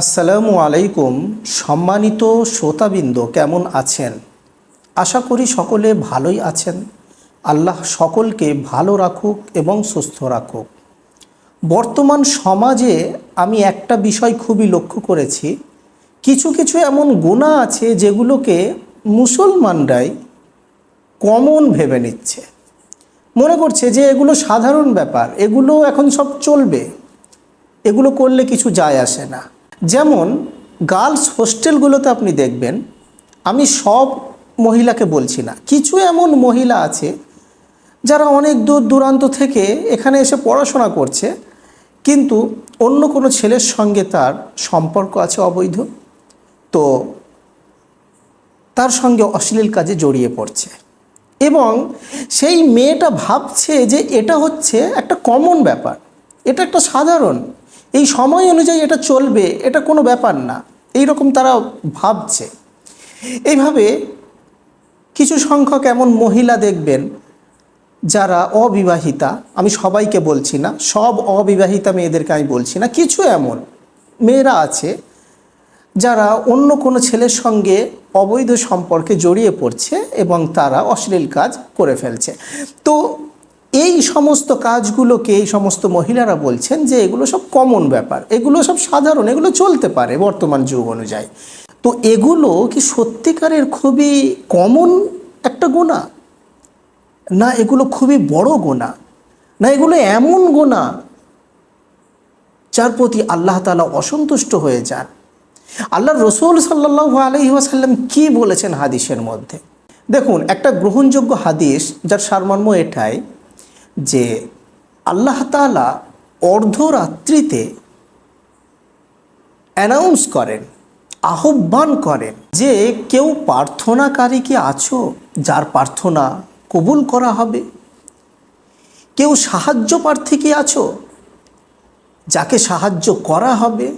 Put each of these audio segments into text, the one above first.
আসসালামু আলাইকুম, সম্মানিত শ্রোতাবৃন্দ, কেমন আছেন? আশা করি সকলে ভালোই আছেন। আল্লাহ সকলকে ভালো রাখুক এবং সুস্থ রাখুক। বর্তমান সমাজে আমি একটা বিষয় খুবই লক্ষ্য করেছি। কিছু কিছু এমন গুণা আছে যেগুলোকে মুসলমানরাই কমন ভেবে নিচ্ছে। মনে করছে যে এগুলো সাধারণ ব্যাপার, এগুলো এখন সব চলবে। এগুলো করলে কিছু যায় আসে না। যেমন গার্লস হোস্টেলগুলোতে আপনি দেখবেন, আমি সব মহিলাকে বলছি না। কিছু এমন মহিলা আছে যারা অনেক দূর দূরান্ত থেকে এখানে এসে পড়াশোনা করছে, কিন্তু অন্য কোনো ছেলের সঙ্গে তার সম্পর্ক আছে অবৈধ। তো তার সঙ্গে অশ্লীল কাজে জড়িয়ে পড়ছে। এবং সেই মেয়েটা ভাবছে যে এটা হচ্ছে একটা কমন ব্যাপার। এটা একটা সাধারণ। এই সময় অনুযায়ী এটা চলবে, এটা কোনো ব্যাপার না। এই রকম তারা ভাবছে। এইভাবে কিছু সংখ্যক এমন মহিলা দেখবেন যারা অবিবাহিতা, আমি সবাইকে বলছি না, সব অবিবাহিতা মেয়েদেরকে আমি বলছি না, কিছু এমন মেয়েরা আছে যারা অন্য কোনো ছেলের সঙ্গে অবৈধ সম্পর্কে জড়িয়ে পড়ছে এবং তারা অশ্লীল কাজ করে ফেলছে। তো এই সমস্ত কাজগুলোকে এই সমস্ত মহিলারা বলছেন যে এগুলো সব কমন ব্যাপার, এগুলো সব সাধারণ, এগুলো চলতে পারে বর্তমান যুগ অনুযায়ী। তো এগুলো কি সত্যিকারের খুবই কমন একটা গোনা? না, এগুলো খুবই বড় গোনা? না, এগুলো এমন গোনা যার প্রতি আল্লাহ তালা অসন্তুষ্ট হয়ে যান? আল্লাহ রসুল সাল্লাহ আলহি ওয়াসাল্লাম কী বলেছেন হাদিসের মধ্যে? দেখুন, একটা গ্রহণযোগ্য হাদিস যার সারমর্ম এটাই যে আল্লাহ তালা অর্ধরাত্রিতে অ্যানাউন্স করেন, আহ্বান করেন যে কেউ প্রার্থনাকারী কি আছো, যার প্রার্থনা কবুল করা হবে। কেউ সাহায্য প্রার্থী কি আছো, যাকে সাহায্য করা হবে।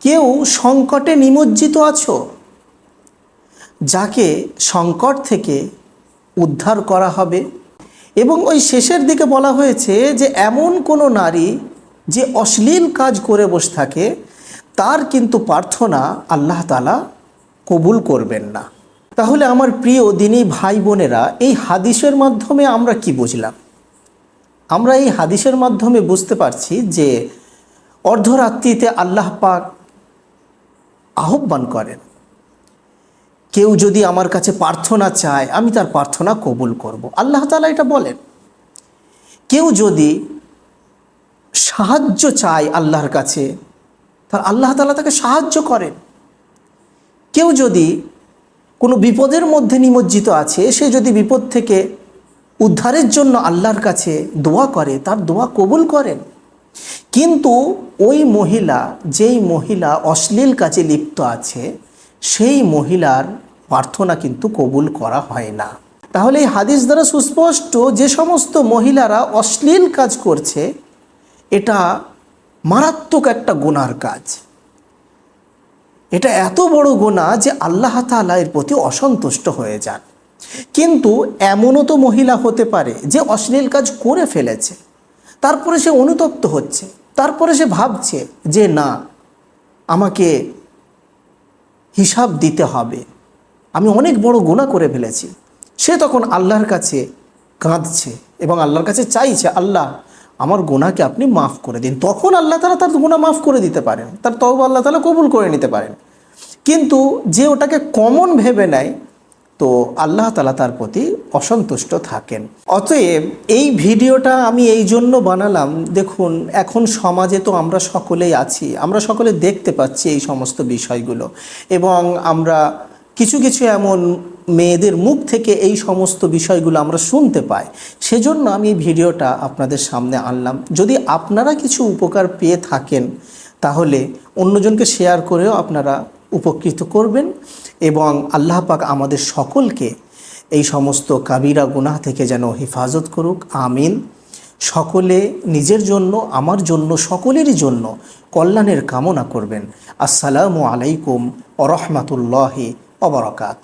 কেউ সংকটে নিমজ্জিত আছো, যাকে সংকট থেকে উদ্ধার করা হবে। এবং ওই শেষের দিকে বলা হয়েছে যে এমন কোনো নারী যে অশ্লীল কাজ করে বসে থাকে, তার কিন্তু প্রার্থনা আল্লাহ তালা কবুল করবেন না। তাহলে আমার প্রিয় দিনী ভাই বোনেরা, এই হাদিসের মাধ্যমে আমরা কি বুঝলাম? আমরা এই হাদিসের মাধ্যমে বুঝতে পারছি যে অর্ধরাত্রিতে আল্লাহ পাক আহ্বান করেন। কেউ যদি আমার কাছে প্রার্থনা চায়, আমি তার প্রার্থনা কবুল করব। আল্লাহ তালা এটা বলেন। কেউ যদি সাহায্য চায় আল্লাহর কাছে, তার আল্লাহ তালা তাকে সাহায্য করেন। কেউ যদি কোনো বিপদের মধ্যে নিমজ্জিত আছে, সে যদি বিপদ থেকে উদ্ধারের জন্য আল্লাহর কাছে দোয়া করে, তার দোয়া কবুল করেন। কিন্তু ওই মহিলা, যেই মহিলা অশ্লীল কাজে লিপ্ত আছে, সেই মহিলার প্রার্থনা কিন্তু কবুল করা হয় না। তাহলে এই হাদিস দ্বারা সুস্পষ্ট যে সমস্ত মহিলারা অশ্লীল কাজ করছে, এটা মারাত্মক একটা গোনার কাজ। এটা এত বড় গোনা যে আল্লাহ তালা এর প্রতি অসন্তুষ্ট হয়ে যান। কিন্তু এমনও তো মহিলা হতে পারে যে অশ্লীল কাজ করে ফেলেছে, তারপরে সে অনুতপ্ত হচ্ছে, তারপরে সে ভাবছে যে না, আমাকে হিসাব দিতে হবে। আমি অনেক বড় গুণা করে ফেলেছি। সে তখন আল্লাহর কাছে কাঁদছে এবং আল্লাহর কাছে চাইছে, আল্লাহ, আমার গোনাকে আপনি মাফ করে দিন। তখন আল্লাহ তালা তার গুণা মাফ করে দিতে পারেন। তার তব আল্লাহ তালা কবুল করে নিতে পারেন। কিন্তু যে ওটাকে কমন ভেবে নেয়, তো আল্লাহ তালা তার প্রতি অসন্তুষ্ট থাকেন। অতএব এই ভিডিওটা আমি এই জন্য বানালাম, দেখুন, এখন সমাজে তো আমরা সকলেই আছি, আমরা সকলে দেখতে পাচ্ছি এই সমস্ত বিষয়গুলো। এবং আমরা কিছু কিছু এমন মেয়েদের মুখ থেকে এই সমস্ত বিষয়গুলো আমরা শুনতে পাই। সেজন্য আমি ভিডিওটা আপনাদের সামনে আনলাম। যদি আপনারা কিছু উপকার পেয়ে থাকেন, তাহলে অন্যজনকে শেয়ার করেও আপনারা উপকৃত করবেন এবং আল্লাহ পাক আমাদের সকলকে এই সমস্ত কাবিরা গুনাহ থেকে যেন হেফাজত করুক। আমিন। সকলে নিজের জন্য, আমার জন্য, সকলেরই জন্য কল্যাণের কামনা করবেন। আসসালামু আলাইকুম ওরহমতুল্লাহি অবরকাত